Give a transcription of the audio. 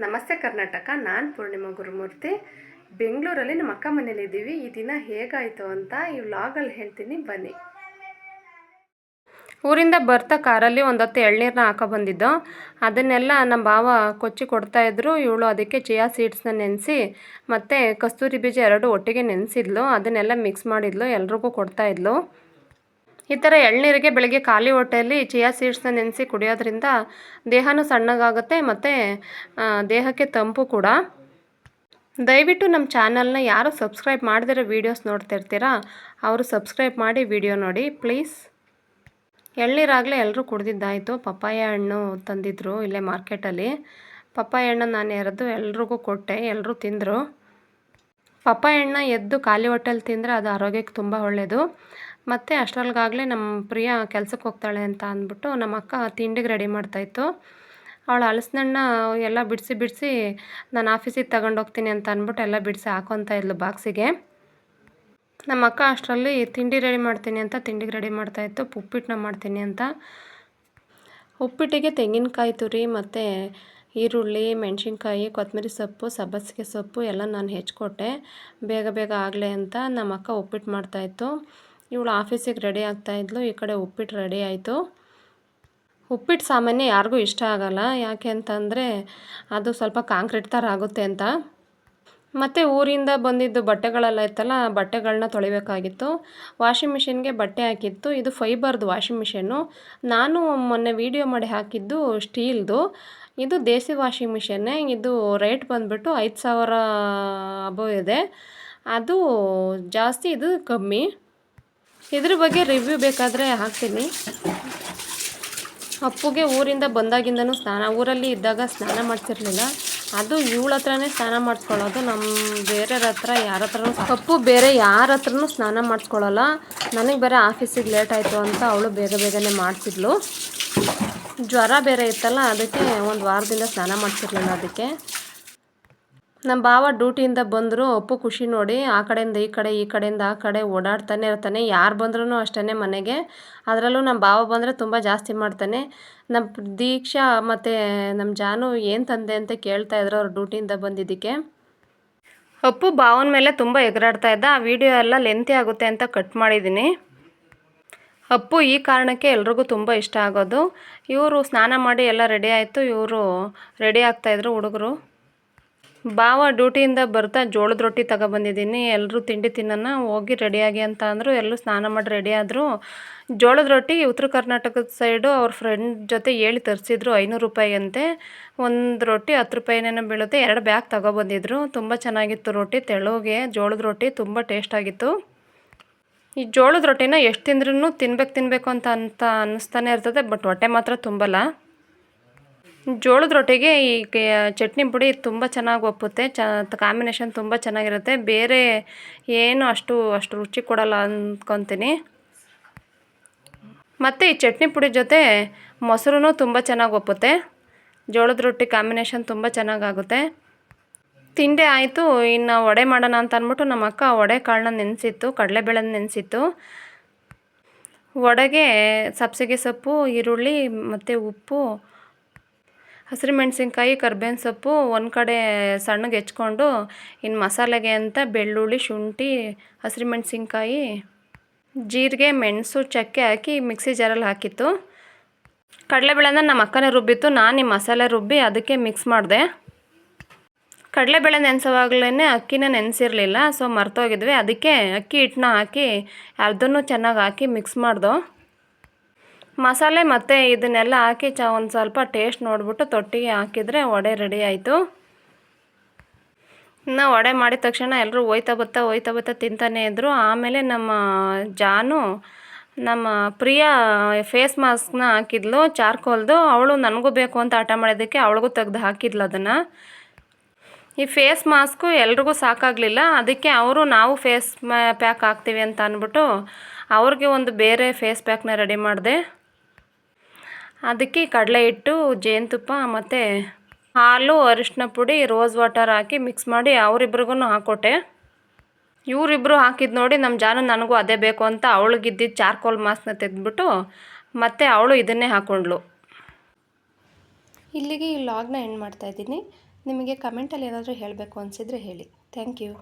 ನಮಸ್ತೆ ಕರ್ನಾಟಕ, ನಾನು ಪೂರ್ಣಿಮಾ ಗುರುಮೂರ್ತಿ. ಬೆಂಗಳೂರಲ್ಲಿ ನಮ್ಮ ಅಕ್ಕ ಮನೇಲಿದ್ದೀವಿ ಈ ದಿನ ಹೇಗಾಯಿತು ಅಂತ ಈ ವ್ಲಾಗಲ್ಲಿ ಹೇಳ್ತೀನಿ. ಬನ್ನಿ. ಊರಿಂದ ಬರ್ತಾ ಕಾರಲ್ಲಿ ಒಂದು ಹೊತ್ತು ಎಳ್ನೀರನ್ನ ಹಾಕೋ ಬಂದಿದ್ದು. ಅದನ್ನೆಲ್ಲ ನಮ್ಮ ಭಾವ ಕೊಚ್ಚಿ ಕೊಡ್ತಾಯಿದ್ರು ಇವಳು ಅದಕ್ಕೆ ಚಿಯಾ ಸೀಡ್ಸ್ನ ನೆನೆಸಿ, ಮತ್ತು ಕಸ್ತೂರಿ ಬೀಜ ಎರಡು ಒಟ್ಟಿಗೆ ನೆನೆಸಿದ್ಲು. ಅದನ್ನೆಲ್ಲ ಮಿಕ್ಸ್ ಮಾಡಿದ್ಲು. ಎಲ್ರಿಗೂ ಕೊಡ್ತಾಯಿದ್ಲು ಈ ಥರ ಎಳ್ನೀರಿಗೆ ಬೆಳಗ್ಗೆ ಖಾಲಿ ಹೊಟ್ಟೆಯಲ್ಲಿ ಚಿಯಾ ಸೀಡ್ಸ್ನ ನೆನೆಸಿ ಕುಡಿಯೋದ್ರಿಂದ ದೇಹನೂ ಸಣ್ಣಗಾಗುತ್ತೆ ಮತ್ತು ದೇಹಕ್ಕೆ ತಂಪು ಕೂಡ. ದಯವಿಟ್ಟು ನಮ್ಮ ಚಾನಲ್ನ ಯಾರು ಸಬ್ಸ್ಕ್ರೈಬ್ ಮಾಡದಿರೋ ವೀಡಿಯೋಸ್ ನೋಡ್ತಿರ್ತೀರಾ ಅವರು ಸಬ್ಸ್ಕ್ರೈಬ್ ಮಾಡಿ ವಿಡಿಯೋ ನೋಡಿ, ಪ್ಲೀಸ್. ಎಳ್ನೀರಾಗಲೇ ಎಲ್ಲರೂ ಕುಡ್ದಿದ್ದಾಯಿತು. ಪಪ್ಪಾಯ ಹಣ್ಣು ತಂದಿದ್ದರು ಇಲ್ಲೇ ಮಾರ್ಕೆಟಲ್ಲಿ. ಪಪ್ಪಾಯ ಹಣ್ಣು ನಾನು ಎರೆದು ಎಲ್ರಿಗೂ ಕೊಟ್ಟೆ ಎಲ್ಲರೂ ತಿಂದರು. ಪಪ್ಪಾಯ ಹಣ್ಣ ಎದ್ದು ಖಾಲಿ ಹೊಟ್ಟೆಲಿ ತಿಂದರೆ ಅದು ಆರೋಗ್ಯಕ್ಕೆ ತುಂಬ ಒಳ್ಳೆಯದು ಮತ್ತು ಅಷ್ಟರೊಳಗಾಗಲೇ ನಮ್ಮ ಪ್ರಿಯ ಕೆಲ್ಸಕ್ಕೆ ಹೋಗ್ತಾಳೆ ಅಂತ ಅಂದ್ಬಿಟ್ಟು ನಮ್ಮ ಅಕ್ಕ ತಿಂಡಿಗೆ ರೆಡಿ ಮಾಡ್ತಾಯಿತ್ತು ಅವಳು ಹಲಸಿನಣ್ಣ ಎಲ್ಲ ಬಿಡಿಸಿ ಬಿಡಿಸಿ, ನಾನು ಆಫೀಸಿಗೆ ತಗೊಂಡೋಗ್ತೀನಿ ಅಂತ ಅಂದ್ಬಿಟ್ಟು ಎಲ್ಲ ಬಿಡಿಸಿ ಹಾಕೊತಾ ಇದ್ಲು ಬಾಕ್ಸಿಗೆ ನಮ್ಮ ಅಕ್ಕ ಅಷ್ಟರಲ್ಲಿ, ತಿಂಡಿ ರೆಡಿ ಮಾಡ್ತೀನಿ ಅಂತ, ತಿಂಡಿಗೆ ರೆಡಿ ಮಾಡ್ತಾಯಿತ್ತು ಉಪ್ಪಿಟ್ಟನ್ನ ಮಾಡ್ತೀನಿ ಅಂತ. ಉಪ್ಪಿಟ್ಟಿಗೆ ತೆಂಗಿನಕಾಯಿ ತುರಿ ಮತ್ತು ಈರುಳ್ಳಿ, ಮೆಣಸಿನ್ಕಾಯಿ ಕೊತ್ತಂಬರಿ ಸೊಪ್ಪು ಸಬ್ಬಸಿಗೆ ಸೊಪ್ಪು ಎಲ್ಲ ನಾನು ಹೆಚ್ಚಿಕೊಟ್ಟೆ ಬೇಗ ಬೇಗ ಆಗಲಿ ಅಂತ ನಮ್ಮ ಅಕ್ಕ ಉಪ್ಪಿಟ್ಟು ಮಾಡ್ತಾಯಿತ್ತು ಇವಳು ಆಫೀಸಿಗೆ ರೆಡಿ ಆಗ್ತಾಯಿದ್ಲು ಈ ಕಡೆ ಉಪ್ಪಿಟ್ಟು ರೆಡಿ ಆಯಿತು. ಉಪ್ಪಿಟ್ಟು ಸಾಮಾನ್ಯ ಯಾರಿಗೂ ಇಷ್ಟ ಆಗಲ್ಲ, ಯಾಕೆ ಅಂತಂದರೆ ಅದು ಸ್ವಲ್ಪ ಕಾಂಕ್ರೀಟ್ ಥರ ಆಗುತ್ತೆ ಅಂತ. ಮತ್ತು ಊರಿಂದ ಬಂದಿದ್ದು ಬಟ್ಟೆಗಳೆಲ್ಲ ಇತ್ತಲ್ಲ ಬಟ್ಟೆಗಳನ್ನ ತೊಳಿಬೇಕಾಗಿತ್ತು. ವಾಷಿಂಗ್ ಮಿಷಿನ್ಗೆ ಬಟ್ಟೆ ಹಾಕಿತ್ತು, ಇದು ಫೈಬರ್ದು ವಾಷಿಂಗ್ ಮಿಷಿನ್ನು. ನಾನು ಮೊನ್ನೆ ವೀಡಿಯೋ ಮಾಡಿ ಹಾಕಿದ್ದು ಸ್ಟೀಲ್ದು. ಇದು ದೇಸಿ ವಾಷಿಂಗ್ ಮಿಷಿನ್ನೇ, ಇದು ರೇಟ್ ಬಂದುಬಿಟ್ಟು ಐದು ಸಾವಿರ ಅಬೋ ಇದೆ. ಅದು ಜಾಸ್ತಿ ಇದು ಕಮ್ಮಿ. ಇದ್ರ ಬಗ್ಗೆ ರಿವ್ಯೂ ಬೇಕಾದರೆ ಹಾಕ್ತೀನಿ. ಅಪ್ಪುಗೆ ಊರಿಂದ ಬಂದಾಗಿಂದನೂ ಸ್ನಾನ, ಊರಲ್ಲಿ ಇದ್ದಾಗ ಸ್ನಾನ ಮಾಡಿಸಿರ್ಲಿಲ್ಲ ಅದು ಇವಳ ಹತ್ರನೇ ಸ್ನಾನ ಮಾಡಿಸ್ಕೊಳ್ಳೋದು. ನಮ್ಮ ಬೇರೆಯವ್ರ ಹತ್ರ, ಯಾರ ಹತ್ರನೂ ಅಪ್ಪು ಬೇರೆ ಯಾರ ಹತ್ರನೂ ಸ್ನಾನ ಮಾಡಿಸ್ಕೊಳ್ಳಲ್ಲ. ನನಗೆ ಬೇರೆ ಆಫೀಸಿಗೆ ಲೇಟ್ ಆಯಿತು ಅಂತ ಅವಳು ಬೇಗ ಬೇಗನೆ ಮಾಡಿಸಿದ್ಲು ಜ್ವರ ಬೇರೆ ಇತ್ತಲ್ಲ, ಅದಕ್ಕೆ ಒಂದು ವಾರದಿಂದ ಸ್ನಾನ ಮಾಡಿಸಿರ್ಲಿಲ್ಲ ಅದಕ್ಕೆ. ನಮ್ಮ ಭಾವ ಡ್ಯೂಟಿಯಿಂದ ಬಂದರು, ಅಪ್ಪು ಖುಷಿ ನೋಡಿ, ಆ ಕಡೆಯಿಂದ ಈ ಕಡೆ, ಈ ಕಡೆಯಿಂದ ಆ ಕಡೆ ಓಡಾಡ್ತಾನೆ ಇರ್ತಾನೆ, ಯಾರು ಬಂದ್ರೂ ಅಷ್ಟೇ ಮನೆಗೆ. ಅದರಲ್ಲೂ ನಮ್ಮ ಭಾವ ಬಂದರೆ ತುಂಬ ಜಾಸ್ತಿ ಮಾಡ್ತಾನೆ. ನಮ್ಮ ದೀಕ್ಷಾ ಮತ್ತು ನಮ್ಮ ಜಾನು ಏನು ತಂದೆ ಅಂತ ಕೇಳ್ತಾ ಇದ್ರು ಅವ್ರ ಡ್ಯೂಟಿಯಿಂದ ಬಂದಿದ್ದಕ್ಕೆ. ಅಪ್ಪು ಭಾವನ ಮೇಲೆ ತುಂಬ ಎಗರಾಡ್ತಾ ಇದ್ದ, ಆ ವಿಡಿಯೋ ಎಲ್ಲ ಲೆಂತಿ ಆಗುತ್ತೆ ಅಂತ ಕಟ್ ಮಾಡಿದ್ದೀನಿ ಅಪ್ಪು ಈ ಕಾರಣಕ್ಕೆ ಎಲ್ರಿಗೂ ತುಂಬ ಇಷ್ಟ ಆಗೋದು. ಇವರು ಸ್ನಾನ ಮಾಡಿ ಎಲ್ಲ ರೆಡಿ ಆಯಿತು, ಇವರು ರೆಡಿ ಆಗ್ತಾಯಿದ್ರು ಹುಡುಗರು. ಭಾವ ಡ್ಯೂಟಿಯಿಂದ ಬರ್ತಾ ಜೋಳದ ರೊಟ್ಟಿ ತಗೊಬಂದಿದ್ದೀನಿ. ಎಲ್ಲರೂ ತಿಂಡಿ ತಿನ್ನೋಣ, ಹೋಗಿ ರೆಡಿಯಾಗಿ ಅಂತ ಅಂದರು. ಎಲ್ಲರೂ ಸ್ನಾನ ಮಾಡಿ ರೆಡಿ ಜೋಳದ ರೊಟ್ಟಿ ಉತ್ತರ ಕರ್ನಾಟಕದ ಸೈಡು ಅವ್ರ ಫ್ರೆಂಡ್ ಜೊತೆ ಹೇಳಿ ತರಿಸಿದ್ರು ಐನೂರು ರೂಪಾಯಿ ಅಂತೆ. ಒಂದು ರೊಟ್ಟಿ ಹತ್ತು ರೂಪಾಯಿನೇನೋ ಬೀಳುತ್ತೆ. ಎರಡು ಬ್ಯಾಗ್ ತಗೊಬಂದಿದ್ರು. ತುಂಬ ಚೆನ್ನಾಗಿತ್ತು ರೊಟ್ಟಿ, ತೆಳುಗೆ ಜೋಳದ ರೊಟ್ಟಿ, ತುಂಬ ಟೇಸ್ಟಾಗಿತ್ತು ಈ ಜೋಳದ ರೊಟ್ಟಿನ ಎಷ್ಟು ತಿಂದ್ರೂ ತಿನ್ಬೇಕು ತಿನ್ನಬೇಕು ಅಂತ ಅಂತ ಅನ್ನಿಸ್ತಾನೆ ಇರ್ತದೆ, ಬಟ್ ಹೊಟ್ಟೆ ಮಾತ್ರ ತುಂಬಲ್ಲ. ಜೋಳದ ರೊಟ್ಟಿಗೆ ಈ ಚಟ್ನಿ ಪುಡಿ ತುಂಬ ಚೆನ್ನಾಗಿ ಒಪ್ಪುತ್ತೆ. ಚ ಕಾಂಬಿನೇಷನ್ ತುಂಬ ಚೆನ್ನಾಗಿರುತ್ತೆ. ಬೇರೆ ಏನು ಅಷ್ಟು ಅಷ್ಟು ರುಚಿ ಕೊಡಲ್ಲ ಅಂದ್ಕೊತೀನಿ ಮತ್ತು ಈ ಚಟ್ನಿ ಪುಡಿ ಜೊತೆ ಮೊಸರು ತುಂಬ ಚೆನ್ನಾಗಿ ಒಪ್ಪುತ್ತೆ. ಜೋಳದ ರೊಟ್ಟಿ ಕಾಂಬಿನೇಷನ್ ತುಂಬ ಚೆನ್ನಾಗಾಗುತ್ತೆ ತಿಂಡಿ ಆಯಿತು, ಇನ್ನು ವಡೆ ಮಾಡೋಣ ಅಂತ ಅಂದ್ಬಿಟ್ಟು ನಮ್ಮ ಅಕ್ಕ ವಡೆ ಕಾಳನ್ನ ನೆನೆಸಿತ್ತು ಕಡಲೆಬೇಳೆ ನೆನೆಸಿತ್ತು. ವಡೆಗೆ ಸಬ್ಸಿಗೆ ಸೊಪ್ಪು, ಈರುಳ್ಳಿ, ಮತ್ತು ಉಪ್ಪು ಹಸಿರು ಮೆಣಸಿನ್ಕಾಯಿ, ಕರ್ಬೇವಿನ ಸೊಪ್ಪು ಒಂದು ಕಡೆ ಸಣ್ಣಗೆ ಹೆಚ್ಕೊಂಡು ಇನ್ನು ಮಸಾಲೆಗೆ ಅಂತ ಬೆಳ್ಳುಳ್ಳಿ, ಶುಂಠಿ, ಹಸಿರು ಮೆಣಸಿನ್ಕಾಯಿ, ಜೀರಿಗೆ, ಮೆಣಸು, ಚಕ್ಕೆ ಹಾಕಿ ಮಿಕ್ಸಿ ಜಾರಲ್ಲಿ ಹಾಕಿತ್ತು. ಕಡಲೆಬೇಳೆನ ನಮ್ಮ ಅಕ್ಕನೇ ರುಬ್ಬಿತ್ತು, ನಾನು ಈ ಮಸಾಲೆ ರುಬ್ಬಿ ಅದಕ್ಕೆ ಮಿಕ್ಸ್ ಮಾಡಿದೆ. ಕಡಲೆಬೇಳೆ ನೆನೆಸೋವಾಗಲೇ ಅಕ್ಕಿನ ನೆನೆಸಿರಲಿಲ್ಲ, ಸೊ ಮರ್ತೋಗಿದ್ವಿ. ಅದಕ್ಕೆ ಅಕ್ಕಿ ಹಿಟ್ಟನ್ನ ಹಾಕಿ ಅರ್ಧನೂ ಚೆನ್ನಾಗಿ ಹಾಕಿ ಮಿಕ್ಸ್ ಮಾಡ್ದೋ. ಮಸಾಲೆ ಮತ್ತು ಇದನ್ನೆಲ್ಲ ಹಾಕಿ ಚ ಒಂದು ಸ್ವಲ್ಪ ಟೇಸ್ಟ್ ನೋಡಿಬಿಟ್ಟು ತೊಟ್ಟಿಗೆ ಹಾಕಿದರೆ ವಡೆ ರೆಡಿ ಆಯಿತು. ಇನ್ನು ವಡೆ ಮಾಡಿದ ತಕ್ಷಣ ಎಲ್ಲರೂ ಹೋಯ್ತಾ ಬತ್ತಾ ಹೋಯ್ತಾ ಬತ್ತಾ ತಿಂತಾನೆ ಇದ್ದರು ಆಮೇಲೆ ನಮ್ಮ ಜಾನು, ನಮ್ಮ ಪ್ರಿಯ ಫೇಸ್ ಮಾಸ್ಕ್ನ ಹಾಕಿದ್ಲು, ಚಾರ್ಕೋಲ್ದು. ಅವಳು ನನಗೂ ಬೇಕು ಅಂತ ಆಟ ಮಾಡಿದ್ದಕ್ಕೆ ಅವಳಿಗೂ ತೆಗ್ದು ಹಾಕಿದ್ಲು ಅದನ್ನು. ಈ ಫೇಸ್ ಮಾಸ್ಕು ಎಲ್ರಿಗೂ ಸಾಕಾಗಲಿಲ್ಲ. ಅದಕ್ಕೆ ಅವರು ನಾವು ಫೇಸ್ ಪ್ಯಾಕ್ ಹಾಕ್ತೀವಿ ಅಂತ ಅಂದ್ಬಿಟ್ಟು ಅವ್ರಿಗೆ ಒಂದು ಬೇರೆ ಫೇಸ್ ಪ್ಯಾಕ್ನ ರೆಡಿ ಮಾಡಿದೆ. ಅದಕ್ಕೆ ಕಡಲೆ ಹಿಟ್ಟು, ಜೇನುತುಪ್ಪ ಮತ್ತು ಹಾಲು, ಅರಿಶಿನ ಪುಡಿ ರೋಸ್ ವಾಟರ್ ಹಾಕಿ ಮಿಕ್ಸ್ ಮಾಡಿ ಅವರಿಬ್ರಿಗೂ ಹಾಕ್ಕೊಟ್ಟೆ ಇವರಿಬ್ಬರು ಹಾಕಿದ್ದು ನೋಡಿ ನಮ್ಮ ಜಾನು ನನಗೂ ಅದೇ ಬೇಕು ಅಂತ ಅವಳಿಗಿದ್ದಿದ್ದು ಚಾರ್ಕೋಲ್ ಮಾಸ್ನ ತೆಗೆದ್ಬಿಟ್ಟು ಮತ್ತು ಅವಳು ಇದನ್ನೇ ಹಾಕ್ಕೊಂಡ್ಳು ಇಲ್ಲಿಗೆ ಈ ಲಾಗ್ನ ಎಂಡ್ ಮಾಡ್ತಾಯಿದ್ದೀನಿ ನಿಮಗೆ ಕಮೆಂಟಲ್ಲಿ ಏನಾದರೂ ಹೇಳಬೇಕು ಅನಿಸಿದರೆ ಹೇಳಿ. Thank you